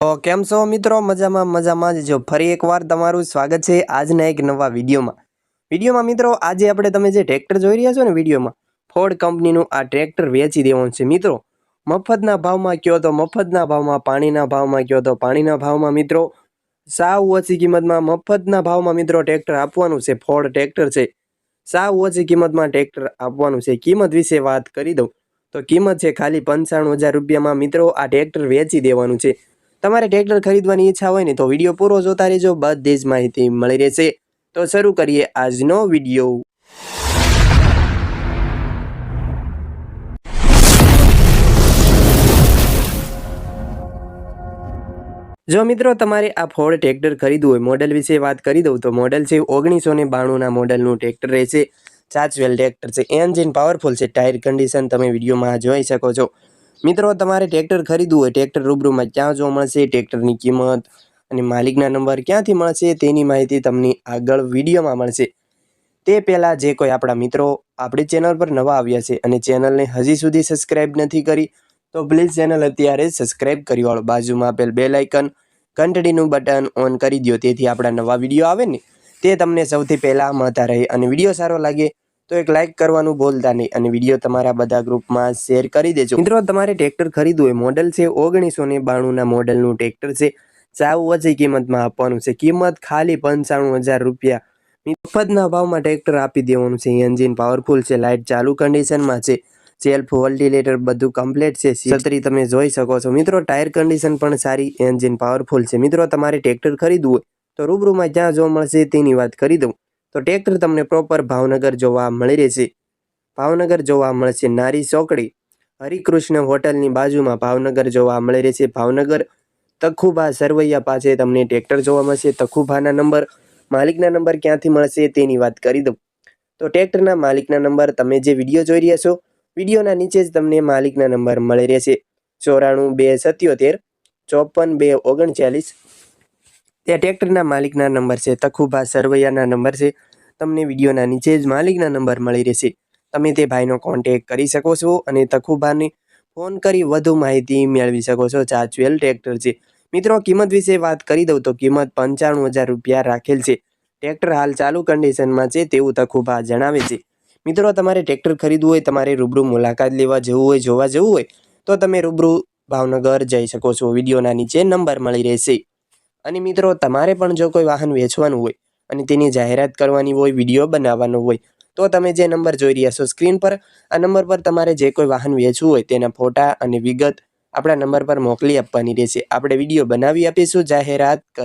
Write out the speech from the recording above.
તો કેમ છો મિત્રો? મજામાં મજામાં જ જો ફરી એકવાર તમારું સ્વાગત છે આજના એક નવા વિડીયોમાં. વિડીયોમાં મિત્રો, આજે આપણે તમે જે ટ્રેક્ટર જોઈ રહ્યા છો ને વિડીયોમાં ફોર્ડ કંપનીનું આ ટ્રેક્ટર વેચી દેવાનું છે. મિત્રો, મફતના ભાવમાં કયો તો મફતના ભાવમાં, પાણીના ભાવમાં કયો તો પાણીના ભાવમાં મિત્રો? સાવ ઓછી કિંમતમાં મફતના ભાવમાં મિત્રો ટ્રેક્ટર આપવાનું છે. ફોર્ડ ટ્રેક્ટર છે. સાવ ઓછી કિંમતમાં ટ્રેક્ટર આપવાનું છે. કિંમત વિશે વાત કરી દઉં. તો કિંમત છે ખાલી પંચાણું હજાર રૂપિયામાં મિત્રો આ ટ્રેક્ટર વેચી દેવાનું છે. તમારે ટ્રેક્ટર ખરીદવાની ઈચ્છા હોય ને તો વીડિયો પૂરો જોતા રહેજો. બધી જ માહિતી મળી રહેશે. તો શરૂ કરીએ આજનો વીડિયો જો મિત્રો તમારે આ ફોર્ડ ટ્રેક્ટર ખરીદવું હોય મોડેલ વિશે વાત કરી દઉં તો મોડેલ છે ઓગણીસો ને બાણુંના મોડેલનું ટ્રેક્ટર રહેશે. ચાચવેલ ટ્રેક્ટર છે. એન્જિન પાવરફુલ છે. ટાયર કન્ડિશન તમે વિડીયોમાં જોઈ શકો છો. મિત્રો, તમારે ટ્રેક્ટર ખરીદવું હોય ટ્રેક્ટર રૂબરૂમાં ક્યાં જોવા મળશે? ટ્રેક્ટરની કિંમત અને માલિકના નંબર ક્યાંથી મળશે? તેની માહિતી તમને આગળ વિડીયોમાં મળશે. તે પહેલાં જે કોઈ આપણા મિત્રો આપણી ચેનલ પર નવા આવ્યા છે અને ચેનલને હજી સુધી સબસ્ક્રાઇબ નથી કરી, તો પ્લીઝ ચેનલ અત્યારે સબસ્ક્રાઇબ કરી વાળો. બાજુમાં આપેલ બે લાઇકન ઘંટડીનું બટન ઓન કરી દો તેથી આપણા નવા વીડિયો આવે ને, તે તમને સૌથી પહેલાં મળતા રહે અને વીડિયો સારો લાગે તો એક લાઇક કરવાનું ભૂલતા નહીં અને વીડિયો તમારા બધા ગ્રુપમાં શેર કરી દેજો. મિત્રો, તમારે ટ્રેક્ટર ખરીદવું હોય મોડલ છે ઓગણીસો ને બાણુંના મોડલનું ટ્રેક્ટર છે. સાવ ઓછી કિંમતમાં આપવાનું છે. કિંમત ખાલી પંચાણું હજાર રૂપિયા. મફતના ભાવમાં ટ્રેક્ટર આપી દેવાનું છે. એન્જિન પાવરફુલ છે લાઇટ ચાલુ કન્ડિશનમાં છે. સેલ્ફ વોલ્ટિલેટર બધું કમ્પ્લીટ છે. છત્રી તમે જોઈ શકો છો. મિત્રો ટાયર કન્ડિશન પણ સારી એન્જિન પાવરફુલ છે. મિત્રો, તમારે ટ્રેક્ટર ખરીદવું હોય, તો રૂબરૂમાં જ્યાં જોવા મળશે તેની વાત કરી દઉં. તો ટ્રેક્ટર તમને પ્રોપર ભાવનગર જોવા મળી રહેશે. ભાવનગર જોવા મળશે નારી ચોકડી. હરિકૃષ્ણ હોટલની બાજુમાં ભાવનગર જોવા મળી રહેશે. ભાવનગર તખુભા સરવૈયા પાસે તમને ટ્રેક્ટર જોવા મળશે. તખુભાના નંબર, માલિકના નંબર ક્યાંથી મળશે તેની વાત કરી દઉં. તો ટ્રેક્ટરના માલિકના નંબર તમે જે વીડિયો જોઈ રહ્યા છો, વિડીયોના નીચે જ તમને માલિકના નંબર મળી રહેશે. ચોરાણું બે સત્યોતેર, ચોપન બે ઓગણચાલીસ તે ટ્રેક્ટરના માલિકના નંબર છે, તખુભા સરવૈયાના નંબર છે. તમને વિડીયોના નીચે જ માલિકના નંબર મળી રહેશે. તમે તે ભાઈનો કોન્ટેક કરી શકો છો અને તખુભાને ફોન કરી વધુ માહિતી મેળવી શકો છો. ચાચવેલ ટ્રેક્ટર છે. મિત્રો, કિંમત વિશે વાત કરી દઉં તો કિંમત પંચાણું હજાર રૂપિયા રાખેલ છે. ટ્રેક્ટર હાલ ચાલુ કન્ડિશનમાં છે તેવું તખુભા જણાવે છે. મિત્રો, તમારે ટ્રેક્ટર ખરીદવું હોય, તમારે રૂબરૂ મુલાકાત લેવા જવું હોય, જોવા જવું હોય, તો તમે રૂબરૂ ભાવનગર જઈ શકો છો. વિડીયોના નીચે નંબર મળી રહેશે. અને મિત્રો, તમારે પણ જો કોઈ વાહન વેચવાનું હોય અને તેની જાહેરાત કરવાની હોય, વીડિયો બનાવવાનો હોય, તો તમે જે નંબર જોઈ રહ્યા છો સ્ક્રીન પર, આ નંબર પર તમારે જે કોઈ વાહન વેચવું હોય તેના ફોટા અને વિગત આપણા નંબર પર મોકલી આપવાની રહેશે. આપણે વીડિયો બનાવી આપીશું, જાહેરાત કરી